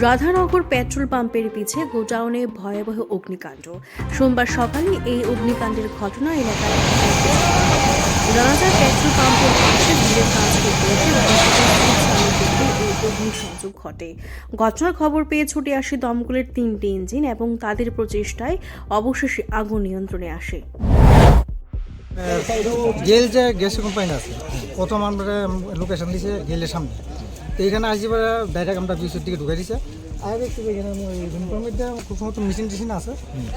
Radhanagar petrol পাম্পের পিছে গোডাউনে ভয়াবহ অগ্নিকাণ্ড। সোমবার সকালে এই অগ্নিকাণ্ডের ঘটনা এলাকায় রাজা পেট্রোল পাম্পের পাশে ভিড়ের কাজ করতে অগ্নিসংযোগ ঘটে। ঘটনার খবর পেয়ে ছুটে আসে দমকলের তিনটি ইঞ্জিন এবং তাদের প্রচেষ্টায় অবশেষে আগুন নিয়ন্ত্রণে আসে। গেল যে গ্যাস কোম্পানি আছে? প্রথম আমরা লোকেশন দিছে গেলের সামনে। তো এখানে আসি পরে ডাইরেক্ট আমরা দুইশোর দিকে ঢুকে দিছে। আর একটু এখানে মধ্যে খুব সময় মেশিন টেশিন আছে।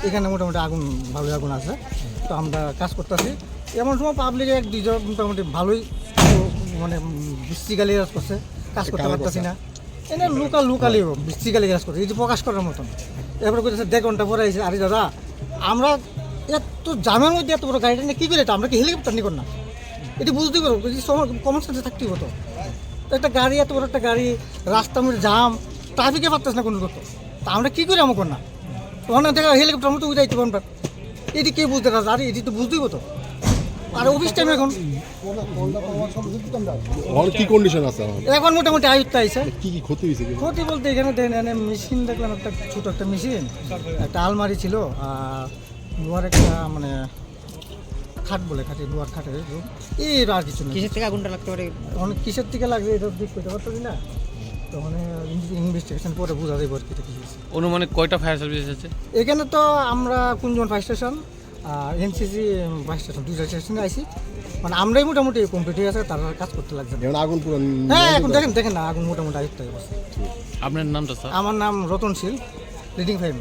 এখানে মোটামুটি আগুন ভালোই আগুন আছে। তো আমরা কাজ করতেছি। এমন সময় পাবলিক এক দুইজন মোটামুটি ভালোই মানে বৃষ্টিকালি কাজ করছে। কাজ করতে পারতেছি না। এনে লোকাল লোকালি বৃষ্টিকালি কাজ করছে। এই যে প্রকাশ করার মতন। এরপরে কইতেছে দেড় ঘণ্টা পরে আইসে আরে দাদা আমরা এত জামের মধ্যে এত বড় গাড়িটা নিয়ে কী করে আমরা কি হেলিকপ্টার নিয়ে না? এটি বুঝতেই পারব। কমন সেন্সে থাকতেই হতো। একটা গাড়ি এত বড় একটা গাড়ি রাস্তার মধ্যে জাম ট্রাফিকে পারতেছে না কোনো করতো তা আমরা কী করি আমো না? ওখানে দেখা হেলিকপ্টার মতো উঠাইতে পারব এটি কে বুঝতে পারছে? আরে এটি তো বুঝতেই হতো আর অফিস টাইম এখন। এখন কি কন্ডিশন আছে এখন? এখন মোটামুটি আয়ুত্তা আইসে কি কি ক্ষতি হয়েছে ক্ষতি বলতে এখানে দেন এনে মেশিন দেখলাম একটা ছোট একটা মেশিন একটা আলমারি ছিল আর একটা মানে খাট বলে খাটে লোহার খাটে এই আর কিছু কিসের থেকে আগুনটা লাগতে পারে? অনেক কিসের থেকে লাগবে এটা দিক করতে পারতেছি না। তো মানে ইনভেস্টিগেশন পরে বোঝা যাবে আর কি এটা কি অনুমানিক কয়টা ফায়ার সার্ভিস এসেছে এখানে তো আমরা কুঞ্জন ফায়ার স্টেশন আর এনসিসি ফায়ার স্টেশন দুইটা স্টেশনে আইছি। মানে আমরাই মোটামুটি কমপ্লিট হয়ে আছে তারা কাজ করতে লাগছে যেমন আগুন পুরো হ্যাঁ এখন দেখেন দেখেন না আগুন মোটামুটি আয়ত্ত হয়ে গেছে আপনার নামটা স্যার? আমার নাম রতন শীল লিডিং ফাইভ